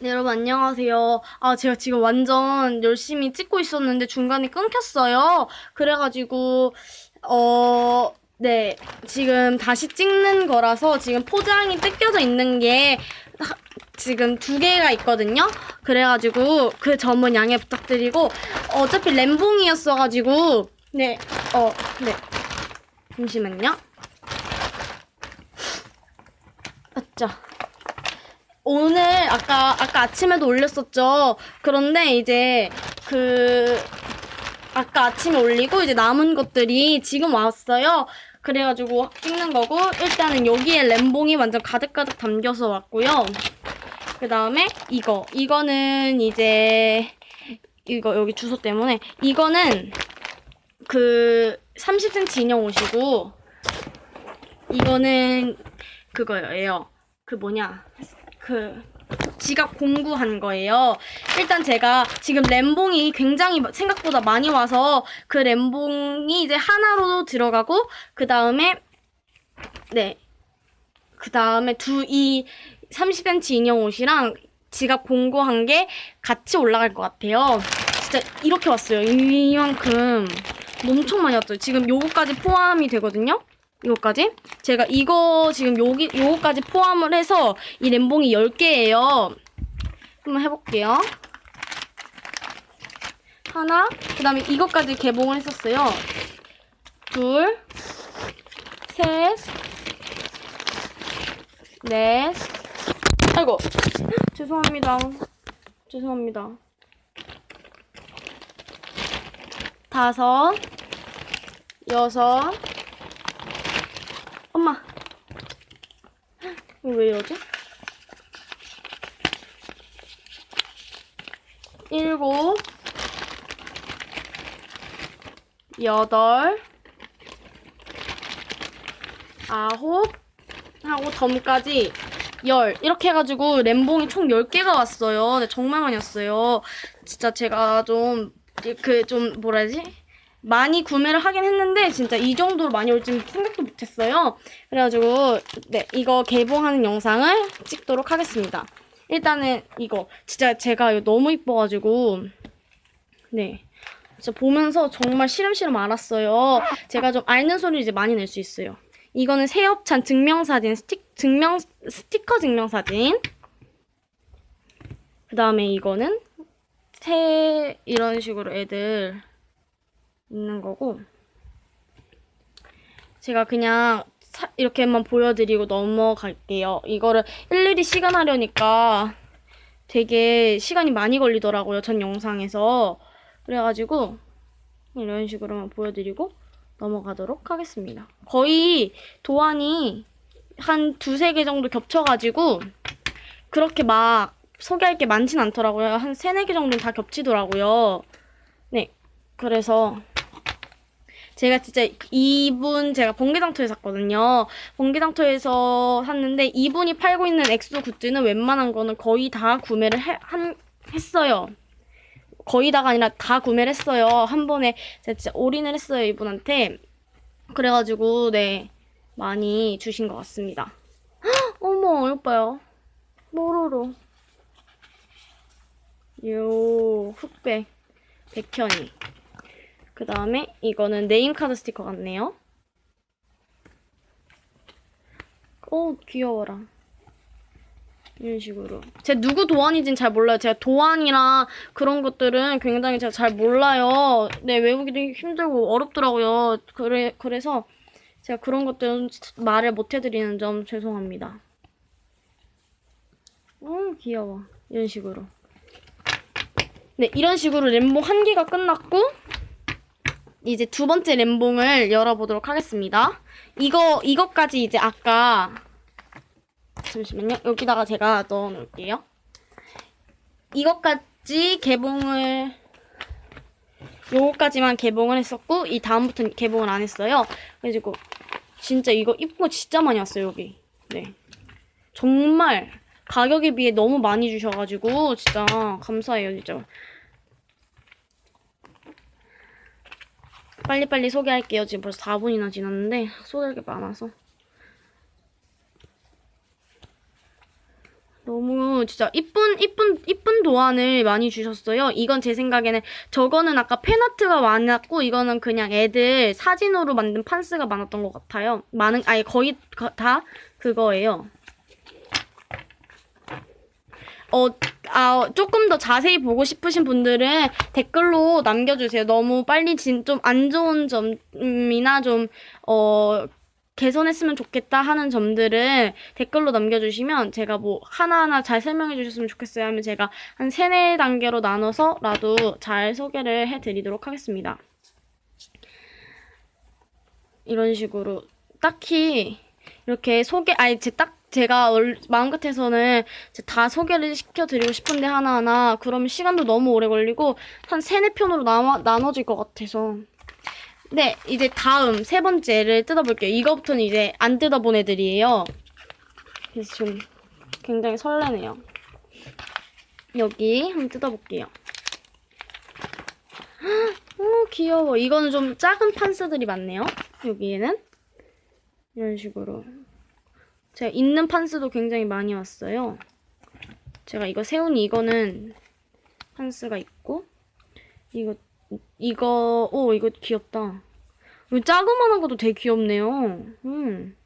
네, 여러분 안녕하세요. 아, 제가 지금 완전 열심히 찍고 있었는데 중간에 끊겼어요. 그래가지고, 어, 네, 지금 다시 찍는 거라서 지금 포장이 뜯겨져 있는 게 하- 지금 두 개가 있거든요. 그래가지고 그 점은 양해 부탁드리고, 어차피 램봉이었어가지고, 네, 어, 네. 잠시만요. 아짜. 오늘 아까 아까 아침에도 올렸었죠. 그런데 이제 그 아까 아침에 올리고 이제 남은 것들이 지금 왔어요. 그래가지고 찍는 거고 일단은 여기에 램봉이 완전 가득가득 담겨서 왔고요. 그 다음에 이거 이거는 이제 이거 여기 주소 때문에 이거는 그 30cm 인형 옷이고 이거는 그거예요. 그 뭐냐 그 지갑 공구한 거예요. 일단 제가 지금 램봉이 굉장히 생각보다 많이 와서 그 램봉이 이제 하나로 들어가고 그 다음에 네. 그 다음에 두 이 30cm 인형 옷이랑 지갑 공구한 게 같이 올라갈 것 같아요. 진짜 이렇게 왔어요. 이만큼 엄청 많이 왔어요. 지금 요거까지 포함이 되거든요. 이거까지. 제가 이거 지금 여기 요거까지 포함을 해서 이 램봉이 10개예요. 한번 해볼게요. 하나, 그 다음에 이것까지 개봉을 했었어요. 둘, 셋, 넷, 아이고, 죄송합니다. 죄송합니다. 다섯, 여섯, 엄마. 왜 이러지? 일곱, 여덟, 아홉, 하고 덤까지 열. 이렇게 해가지고 램봉이 총 10개가 왔어요. 네, 정말 많이 왔어요. 진짜 제가 좀, 그, 좀, 뭐라 해야지? 많이 구매를 하긴 했는데 진짜 이 정도로 많이 올지 생각도 못했어요. 그래가지고 네 이거 개봉하는 영상을 찍도록 하겠습니다. 일단은 이거 진짜 제가 이거 너무 이뻐가지고 네 진짜 보면서 정말 시름시름 알았어요. 제가 좀 앓는 소리 이제 많이 낼 수 있어요. 이거는 새협찬 증명사진 스틱 증명 스티커 증명사진. 그 다음에 이거는 새 이런 식으로 애들 있는 거고 제가 그냥 사- 이렇게만 보여드리고 넘어갈게요. 이거를 일일이 시간 하려니까 되게 시간이 많이 걸리더라고요. 전 영상에서. 그래가지고 이런 식으로만 보여드리고 넘어가도록 하겠습니다. 거의 도안이 한 두세 개 정도 겹쳐가지고 그렇게 막 소개할 게 많진 않더라고요. 한 세네 개 정도는 다 겹치더라고요. 네. 그래서 제가 진짜 이분 제가 번개장터에 샀거든요. 번개장터에서 샀는데 이분이 팔고 있는 엑소 굿즈는 웬만한 거는 거의 다 구매를 해, 한, 했어요. 거의 다가 아니라 다 구매를 했어요. 한 번에 제가 진짜 올인을 했어요, 이분한테. 그래가지고, 네, 많이 주신 것 같습니다. 헉, 어머, 이거 봐요. 뽀로로. 요, 흑백. 백현이. 그 다음에 이거는 네임카드 스티커 같네요. 오, 귀여워라. 이런 식으로. 제가 누구 도안인지는 잘 몰라요. 제가 도안이랑 그런 것들은 굉장히 제가 잘 몰라요. 네, 외우기도 힘들고 어렵더라고요. 그래, 그래서 제가 그런 것들은 말을 못 해드리는 점 죄송합니다. 어, 귀여워. 이런 식으로. 네, 이런 식으로 램봉 한 개가 끝났고, 이제 두 번째 램봉을 열어보도록 하겠습니다. 이거, 이것까지 이제 아까, 잠시만요. 여기다가 제가 넣어 놓을게요. 이것까지 개봉을, 요거까지만 개봉을 했었고, 이 다음부터는 개봉을 안 했어요. 그래가지고, 진짜 이거 이쁜 거 진짜 많이 왔어요, 여기. 네. 정말, 가격에 비해 너무 많이 주셔가지고, 진짜, 감사해요, 진짜. 빨리빨리 소개할게요. 지금 벌써 4분이나 지났는데 소개할 게 많아서. 너무 진짜 이쁜 이쁜 이쁜 도안을 많이 주셨어요. 이건 제 생각에는 저거는 아까 팬아트가 많았고 이거는 그냥 애들 사진으로 만든 판스가 많았던 것 같아요. 많은 아니 거의 가- 다 그거예요. 어, 아, 조금 더 자세히 보고 싶으신 분들은 댓글로 남겨주세요. 너무 빨리 진, 좀안 좋은 점이나 좀, 어, 개선했으면 좋겠다 하는 점들을 댓글로 남겨주시면 제가 뭐 하나하나 잘 설명해 주셨으면 좋겠어요 하면 제가 한 세네 단계로 나눠서라도 잘 소개를 해드리도록 하겠습니다. 이런 식으로 딱히 이렇게 소개 아니 제 딱 제가 얼- 마음 같아서는 다 소개를 시켜드리고 싶은데 하나하나 그러면 시간도 너무 오래 걸리고 한 세네 편으로 나눠, 나눠질 것 같아서. 네 이제 다음 세 번째를 뜯어볼게요. 이거부터는 이제 안 뜯어본 애들이에요. 그래서 좀 굉장히 설레네요. 여기 한번 뜯어볼게요. 오 귀여워. 이거는 좀 작은 판스들이 많네요. 여기에는. 이런 식으로 제가 있는 판스도 굉장히 많이 왔어요. 제가 이거 세운이 이거는 판스가 있고 이거 이거 오 이거 귀엽다. 이 자그만한 것도 되게 귀엽네요. 음.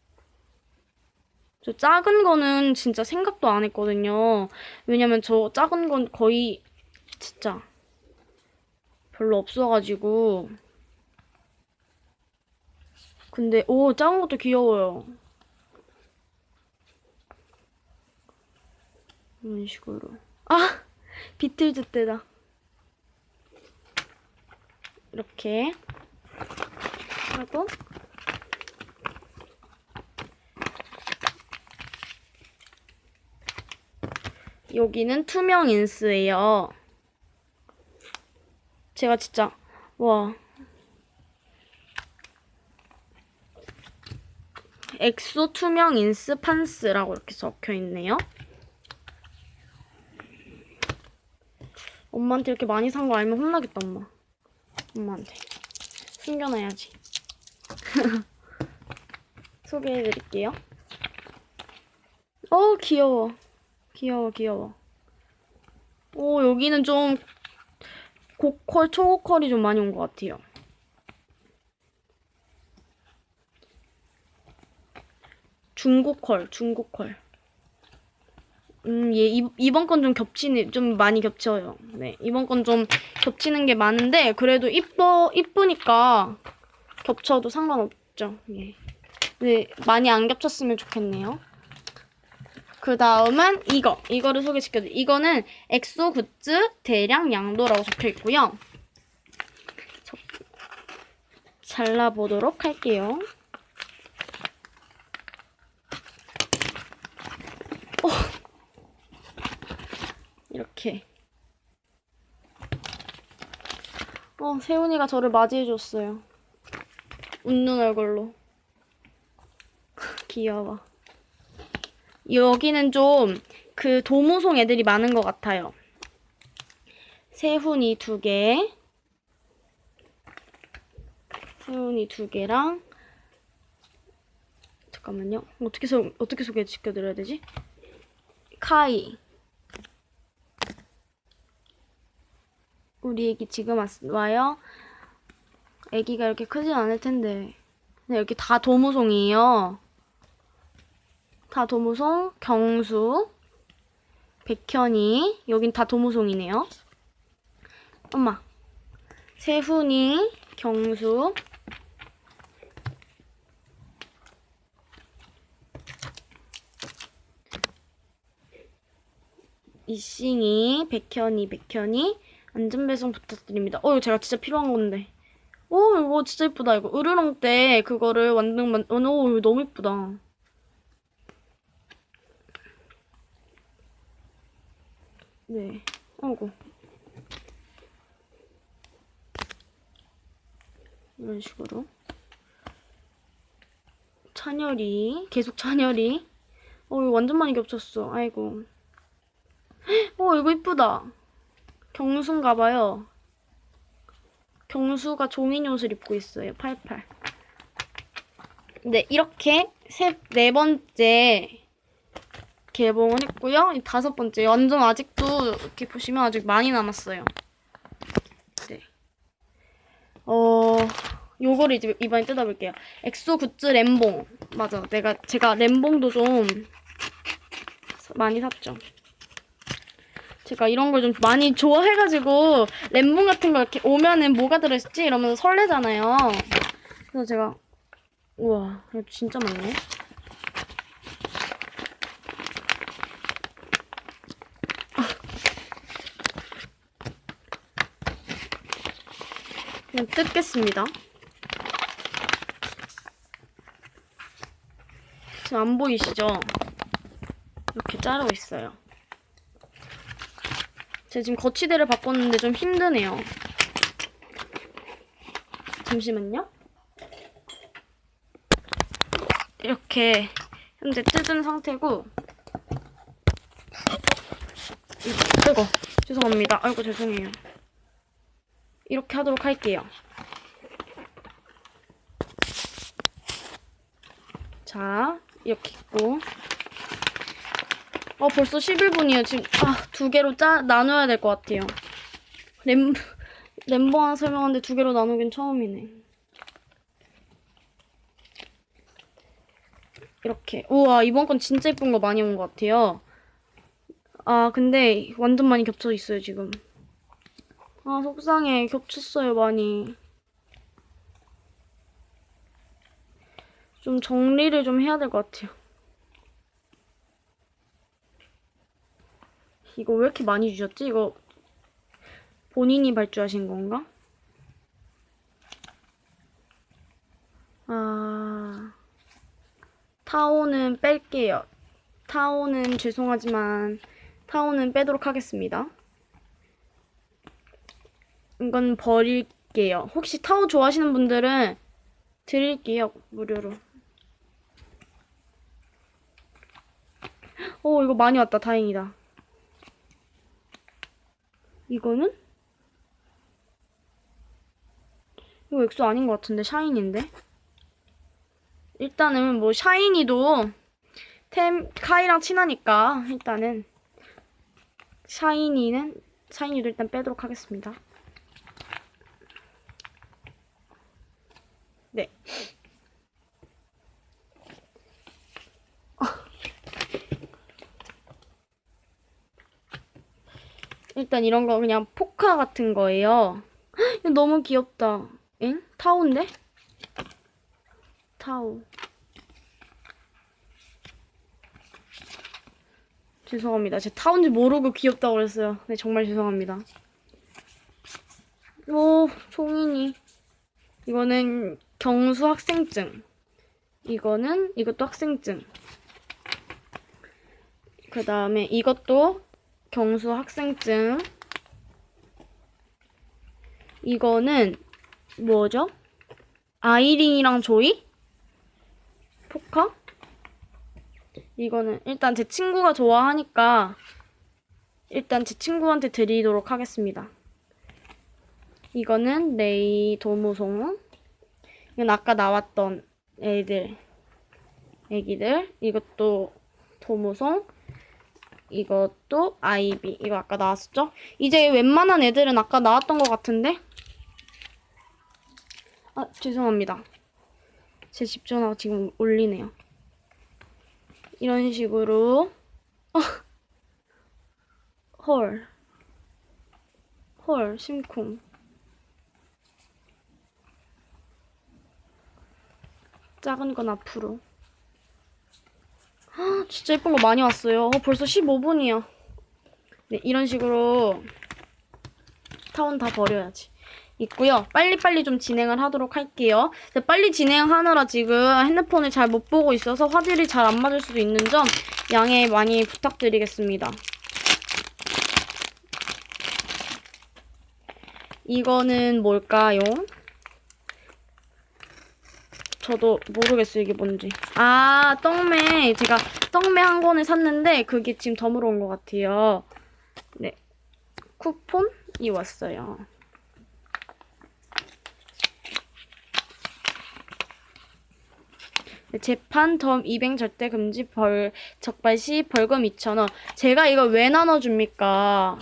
저 작은 거는 진짜 생각도 안 했거든요. 왜냐면 저 작은 건 거의 진짜 별로 없어가지고. 근데 오 작은 것도 귀여워요. 이런 식으로. 아! 비틀즈 때다. 이렇게 하고 여기는 투명 인스예요. 제가 진짜 와 엑소 투명 인스 판스라고 이렇게 적혀 있네요. 엄마한테 이렇게 많이 산 거 알면 혼나겠다, 엄마. 엄마한테. 숨겨놔야지. 소개해드릴게요. 어, 귀여워. 귀여워, 귀여워. 오, 여기는 좀 고컬, 초고컬이 좀 많이 온 것 같아요. 중고컬, 중고컬. 음, 예, 이, 이번 건 좀 겹치는, 좀 많이 겹쳐요. 네, 이번 건 좀 겹치는 게 많은데, 그래도 이뻐, 이쁘니까 겹쳐도 상관없죠. 예. 네, 많이 안 겹쳤으면 좋겠네요. 그 다음은 이거. 이거를 소개시켜드릴게요. 이거는 엑소 굿즈 대량 양도라고 적혀 있고요. 저- 잘라보도록 할게요. 이렇게. 어, 세훈이가 저를 맞이해줬어요. 웃는 얼굴로. 귀여워. 여기는 좀 그 도무송 애들이 많은 것 같아요. 세훈이 두 개. 세훈이 두 개랑 잠깐만요. 어떻게 소 어떻게 소개시켜드려야 되지? 카이. 우리 애기 지금 왔, 와요. 애기가 이렇게 크진 않을 텐데. 근데 여기 다 도무송이에요. 다 도무송, 경수, 백현이. 여긴 다 도무송이네요. 엄마. 세훈이, 경수. 이싱이, 백현이, 백현이. 안전배송 부탁드립니다. 어, 이거 제가 진짜 필요한 건데. 오, 이거 진짜 이쁘다, 이거. 으르렁 때 그거를 완등, 만, 어, 오, 이거 너무 이쁘다. 네. 어이구. 이런 식으로. 찬열이. 계속 찬열이. 어, 이거 완전 많이 겹쳤어. 아이고. 어, 이거 이쁘다. 경수인가 봐요. 경수가 종이니 옷을 입고 있어요. 88. 네, 이렇게 세, 네 번째 개봉을 했고요. 이 다섯 번째 완전 아직도 이렇게 보시면 아직 많이 남았어요. 네. 어 요거를 이제 이번에 뜯어볼게요. 엑소 굿즈 램봉 맞아. 내가 제가 램봉도 좀 많이 샀죠. 제가 이런 걸 좀 많이 좋아해가지고 램봉 같은 거 이렇게 오면은 뭐가 들어있지 이러면서 설레잖아요. 그래서 제가 우와 이거 진짜 많네. 그냥 뜯겠습니다. 지금 안 보이시죠? 이렇게 자르고 있어요. 제가 지금 거치대를 바꿨는데 좀 힘드네요. 잠시만요. 이렇게 현재 뜯은 상태고 이거 죄송합니다. 아이고 죄송해요. 이렇게 하도록 할게요. 자, 이렇게 있고. 어, 벌써 11분이에요. 지금, 아, 두 개로 짜, 나눠야 될 것 같아요. 램, 램보 하나 설명하는데 두 개로 나누긴 처음이네. 이렇게. 우와, 이번 건 진짜 예쁜 거 많이 온 것 같아요. 아, 근데 완전 많이 겹쳐 있어요, 지금. 아, 속상해. 겹쳤어요, 많이. 좀 정리를 좀 해야 될 것 같아요. 이거 왜 이렇게 많이 주셨지? 이거 본인이 발주하신 건가? 아, 타오는 뺄게요. 타오는 죄송하지만 타오는 빼도록 하겠습니다. 이건 버릴게요. 혹시 타오 좋아하시는 분들은 드릴게요. 무료로. 오, 이거 많이 왔다. 다행이다. 이거는? 이거 엑소 아닌 것 같은데 샤이니인데? 일단은 뭐 샤이니도 템 카이랑 친하니까 일단은 샤이니는 샤이니도 일단 빼도록 하겠습니다. 네. 일단 이런 거 그냥 포카 같은 거예요. 너무 귀엽다. 엥? 타오인데? 타오. 죄송합니다. 제 타오인지 모르고 귀엽다고 그랬어요. 네, 정말 죄송합니다. 오, 종이니. 이거는 경수 학생증. 이거는 이것도 학생증. 그 다음에 이것도 경수 학생증. 이거는 뭐죠? 아이린이랑 조이? 포카? 이거는 일단 제 친구가 좋아하니까 일단 제 친구한테 드리도록 하겠습니다. 이거는 레이 도무송. 이건 아까 나왔던 애들. 애기들. 이것도 도무송. 이것도 아이비. 이거 아까 나왔었죠? 이제 웬만한 애들은 아까 나왔던 것 같은데? 아, 죄송합니다. 제 집전화가 지금 울리네요. 이런 식으로. 어. 헐. 헐, 심쿵. 작은 건 앞으로. 헉, 진짜 예쁜 거 많이 왔어요. 어, 벌써 15분이야. 네, 이런 식으로 타운 다 버려야지. 있고요. 빨리빨리 좀 진행을 하도록 할게요. 빨리 진행하느라 지금 핸드폰을 잘 못 보고 있어서 화질이 잘 안 맞을 수도 있는 점 양해 많이 부탁드리겠습니다. 이거는 뭘까요? 저도 모르겠어요, 이게 뭔지. 아, 떡메. 제가 떡메 한 권을 샀는데, 그게 지금 덤으로 온 것 같아요. 네. 쿠폰이 왔어요. 재판 덤 입행 절대 금지 벌 적발 시 벌금 2,000원. 제가 이걸 왜 나눠 줍니까?